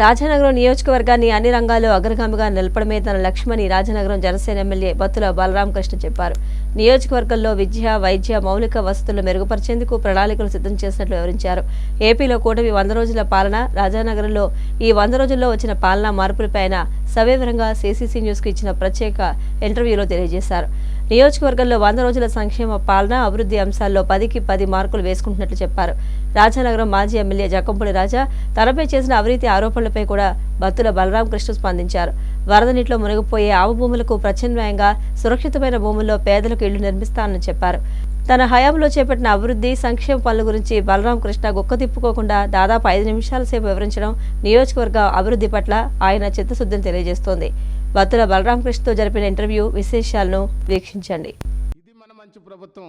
రాజానగరం నియోజకవర్గాన్ని అన్ని రంగాల్లో అగ్రగామిగా నిలపడమే తన లక్ష్యమని రాజానగరం జనసేన ఎమ్మెల్యే బత్తుల బలరామకృష్ణ చెప్పారు. నియోజకవర్గంలో విద్య వైద్య మౌలిక వసతులు మెరుగుపరిచేందుకు ప్రణాళికలు సిద్ధం చేసినట్లు వివరించారు. ఏపీలో కూటమి వంద రోజుల పాలన రాజానగరంలో ఈ వంద రోజుల్లో వచ్చిన పాలనా మార్పులపై ఆయన సవివరంగా సీసీసీ న్యూస్కు ఇచ్చిన ప్రత్యేక ఇంటర్వ్యూలో తెలియజేశారు. నియోజకవర్గంలో వంద రోజుల సంక్షేమ పాలన అభివృద్ధి అంశాల్లో పదికి పది మార్కులు వేసుకుంటున్నట్లు చెప్పారు. రాజానగరం మాజీ ఎమ్మెల్యే జకంపూడి రాజా తనపై చేసిన అవినీతి ఆరోపణలపై కూడా బత్తుల బలరామకృష్ణ స్పందించారు. వరద నీటిలో మునిగిపోయే ఆవు భూములకు ప్రత్యామ్నాయంగా సురక్షితమైన భూముల్లో పేదలకు ఇళ్ళు నిర్మిస్తానని చెప్పారు. తన హయాంలో చేపట్టిన అభివృద్ధి సంక్షేమ పనుల గురించి బలరామకృష్ణ గుక్క తిప్పుకోకుండా దాదాపు ఐదు నిమిషాల సేపు వివరించడం నియోజకవర్గ అభివృద్ధి పట్ల ఆయన చిత్తశుద్ధిని తెలియజేస్తోంది. బత్తుల బలరామకృష్ణతో జరిపిన ఇంటర్వ్యూ విశేషాలను వీక్షించండి. ఇది మన మంచి ప్రభుత్వం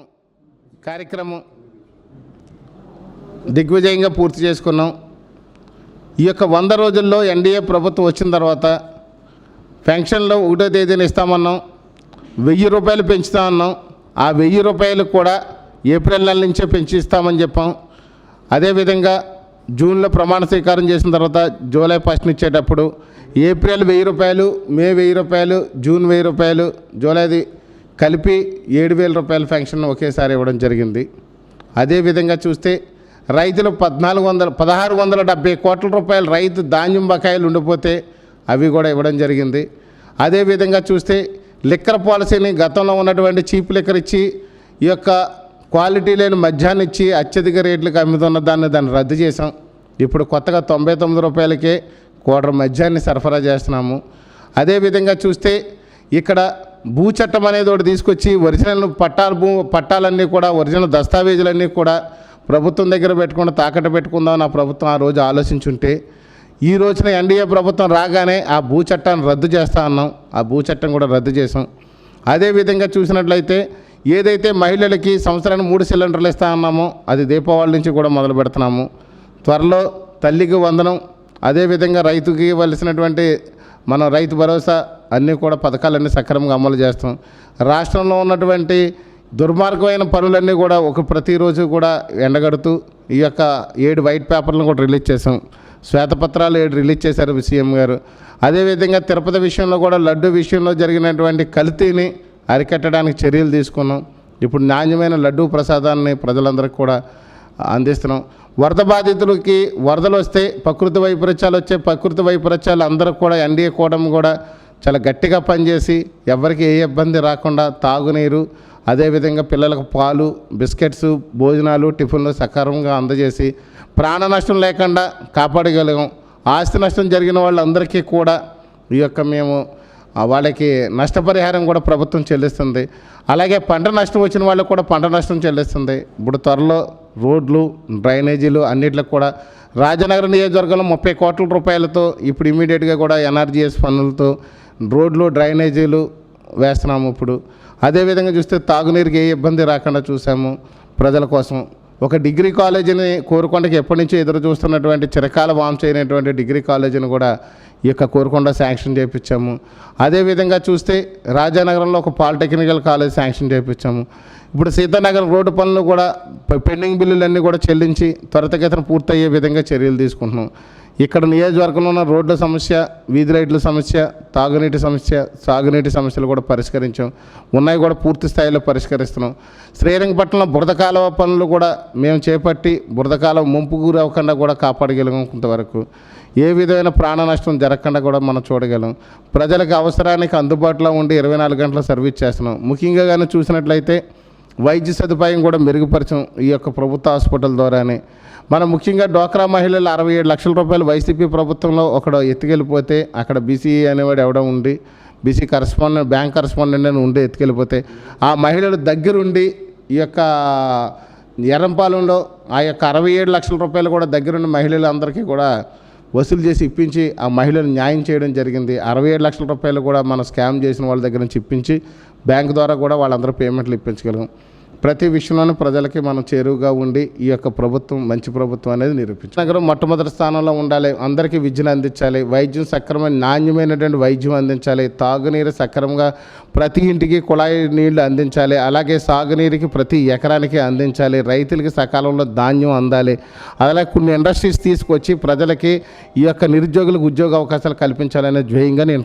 కార్యక్రమం. దిగ్విజయంగా పూర్తి చేసుకున్నాం. ఈ యొక్క వంద రోజుల్లో ఎన్డీఏ ప్రభుత్వం వచ్చిన తర్వాత పెన్షన్లో ఒకటో తేదీన ఇస్తామన్నాం. వెయ్యి రూపాయలు పెంచుతామన్నాం. ఆ వెయ్యి రూపాయలు కూడా ఏప్రిల్ నెల నుంచే పెంచిస్తామని చెప్పాం. అదేవిధంగా జూన్లో ప్రమాణ స్వీకారం చేసిన తర్వాత జూలై ఫస్ట్ ఇచ్చేటప్పుడు ఏప్రిల్ వెయ్యి రూపాయలు మే వెయ్యి రూపాయలు జూన్ వెయ్యి రూపాయలు జూలైది కలిపి ఏడు వేల రూపాయల పెన్షన్ ఒకేసారి ఇవ్వడం జరిగింది. అదేవిధంగా చూస్తే రైతులు పద్నాలుగు వందల పదహారు వందల డెబ్బై కోట్ల రూపాయలు రైతు ధాన్యం బకాయిలు ఉండిపోతే అవి కూడా ఇవ్వడం జరిగింది. అదేవిధంగా చూస్తే లిక్కర్ పాలసీని గతంలో ఉన్నటువంటి చీప్ లిక్కర్ ఇచ్చి ఈ యొక్క క్వాలిటీ లేని మద్యాన్ని ఇచ్చి అత్యధిక రేట్లకు అమ్ముతున్న దాన్ని దాన్ని రద్దు చేసాం ఇప్పుడు కొత్తగా తొంభై తొమ్మిది రూపాయలకే కోటర్ మద్యాన్ని సరఫరా చేస్తున్నాము. అదేవిధంగా చూస్తే ఇక్కడ భూ చట్టం అనేది ఒకటి తీసుకొచ్చి ఒరిజినల్ పట్టాలు భూ పట్టాలన్నీ కూడా ఒరిజినల్ దస్తావేజులన్నీ కూడా ప్రభుత్వం దగ్గర పెట్టుకుని తాకట్టు పెట్టుకుందాం నా ప్రభుత్వం ఆ రోజు ఆలోచించుంటే ఈ రోజున ఎన్డీఏ ప్రభుత్వం రాగానే ఆ భూ చట్టాన్ని రద్దు చేస్తా అన్నాం. ఆ భూ చట్టం కూడా రద్దు చేసాం అదేవిధంగా చూసినట్లయితే ఏదైతే మహిళలకి సంవత్సరానికి మూడు సిలిండర్లు ఇస్తా అన్నామో అది దీపావళి నుంచి కూడా మొదలు పెడుతున్నాము. త్వరలో తల్లికి వందనం అదేవిధంగా రైతుకి ఇవ్వాల్సినటువంటి మన రైతు భరోసా అన్నీ కూడా పథకాలన్నీ సక్రమంగా అమలు చేస్తాం. రాష్ట్రంలో ఉన్నటువంటి దుర్మార్గమైన పనులన్నీ కూడా ఒక ప్రతిరోజు కూడా ఎండగడుతూ ఈ యొక్క ఏడు వైట్ పేపర్లను కూడా రిలీజ్ చేసాం శ్వేతపత్రాలు ఏడు రిలీజ్ చేశారు సీఎం గారు. అదేవిధంగా తిరుపతి విషయంలో కూడా లడ్డు విషయంలో జరిగినటువంటి కల్తీని అరికట్టడానికి చర్యలు తీసుకున్నాం. ఇప్పుడు నాణ్యమైన లడ్డు ప్రసాదాన్ని ప్రజలందరికీ కూడా అందిస్తున్నాం. వరద బాధితులకి వరదలు వస్తే ప్రకృతి వైపరీత్యాలు వచ్చే ప్రకృతి వైపరీత్యాలు అందరూ కూడా ఎన్డీఏ కూటమి కూడా చాలా గట్టిగా పనిచేసి ఎవరికి ఏ ఇబ్బంది రాకుండా తాగునీరు అదేవిధంగా పిల్లలకు పాలు బిస్కెట్స్ భోజనాలు టిఫిన్లు సకాలంగా అందజేసి ప్రాణ నష్టం లేకుండా కాపాడగలిగాం. ఆస్తి నష్టం జరిగిన వాళ్ళందరికీ కూడా ఈ యొక్క మేము వాళ్ళకి నష్టపరిహారం కూడా ప్రభుత్వం చెల్లిస్తుంది. అలాగే పంట నష్టం వచ్చిన వాళ్ళకి కూడా పంట నష్టం చెల్లిస్తుంది. ఇప్పుడు త్వరలో రోడ్లు డ్రైనేజీలు అన్నిట్లకు కూడా రాజనగరం నియోజకవర్గంలో ముప్పై కోట్ల రూపాయలతో ఇప్పుడు ఇమీడియట్గా కూడా ఎన్ఆర్జీఎస్ పనులతో రోడ్లు డ్రైనేజీలు వేస్తున్నాము ఇప్పుడు. అదేవిధంగా చూస్తే తాగునీరుకి ఏ ఇబ్బంది రాకుండా చూసాము. ప్రజల కోసం ఒక డిగ్రీ కాలేజీని కోరుకొండకి ఎప్పటి నుంచి ఎదురు చూస్తున్నటువంటి చిరకాల వామ్ చేయనటువంటి డిగ్రీ కాలేజీని కూడా ఈ యొక్క కోరుకొండ శాంక్షన్ చేయించాము అదేవిధంగా చూస్తే రాజానగరంలో ఒక పాలిటెక్నికల్ కాలేజ్ శాంక్షన్ చేయించాము ఇప్పుడు సీతానగర్ రోడ్డు పనులు కూడా పెండింగ్ బిల్లులన్నీ కూడా చెల్లించి త్వరితగతిన పూర్తయ్యే విధంగా చర్యలు తీసుకుంటున్నాం. ఇక్కడ నియోజకవర్గంలో ఉన్న రోడ్ల సమస్య వీధి లైట్ల సమస్య తాగునీటి సమస్య సాగునీటి సమస్యలు కూడా పరిష్కరించాం. ఉన్నాయి కూడా పూర్తి స్థాయిలో పరిష్కరిస్తున్నాం. శ్రీరంగపట్నంలో బురద కాలువ పనులు కూడా మేము చేపట్టి బురద కాలువ ముంపు గురవ్వకుండా కూడా కాపాడగలిగాం కొంతవరకు. ఏ విధమైన ప్రాణ నష్టం జరగకుండా కూడా మనం చూడగలం. ప్రజలకు అవసరానికి అందుబాటులో ఉండి ఇరవై నాలుగు గంటల సర్వీస్ చేస్తున్నాం. ముఖ్యంగా కానీ చూసినట్లయితే వైద్య సదుపాయం కూడా మెరుగుపరచం ఈ యొక్క ప్రభుత్వ హాస్పిటల్ ద్వారానే. మనం ముఖ్యంగా డోక్రా మహిళలు అరవై ఏడు లక్షల రూపాయలు వైసీపీ ప్రభుత్వంలో ఒకడు ఎత్తుకెళ్ళిపోతే అక్కడ బీసీఈ అనేవాడు ఎవడో ఉండి బీసీ కరస్పాండెంట్ బ్యాంక్ కరస్పాండెంట్ అని ఉండి ఎత్తుకెళ్ళిపోతే ఆ మహిళలు దగ్గరుండి ఈ యొక్క ఎర్రంపాలెంలో ఆ యొక్క అరవై ఏడు లక్షల రూపాయలు కూడా దగ్గరున్న మహిళలందరికీ కూడా వసూలు చేసి ఇప్పించి ఆ మహిళలు న్యాయం చేయడం జరిగింది. అరవై ఏడు లక్షల రూపాయలు కూడా మనం స్కామ్ చేసిన వాళ్ళ దగ్గర నుంచి ఇప్పించి బ్యాంక్ ద్వారా కూడా వాళ్ళందరూ పేమెంట్లు ఇప్పించగలం ప్రతి విషయంలోనూ ప్రజలకి మనం చేరువుగా ఉండి ఈ యొక్క ప్రభుత్వం మంచి ప్రభుత్వం అనేది నిరూపించాలి. నగరం మొట్టమొదటి స్థానంలో ఉండాలి అందరికీ విద్యను అందించాలి వైద్యం సక్రమైన నాణ్యమైనటువంటి వైద్యం అందించాలి తాగునీరు సక్రమంగా ప్రతి ఇంటికి కుళాయి నీళ్ళు అందించాలి అలాగే సాగునీరుకి ప్రతి ఎకరానికి అందించాలి రైతులకి సకాలంలో ధాన్యం అందాలి. అలాగే కొన్ని ఇండస్ట్రీస్ తీసుకొచ్చి ప్రజలకి ఈ యొక్క నిరుద్యోగులకు ఉద్యోగ అవకాశాలు కల్పించాలనే ధ్యేయంగా నేను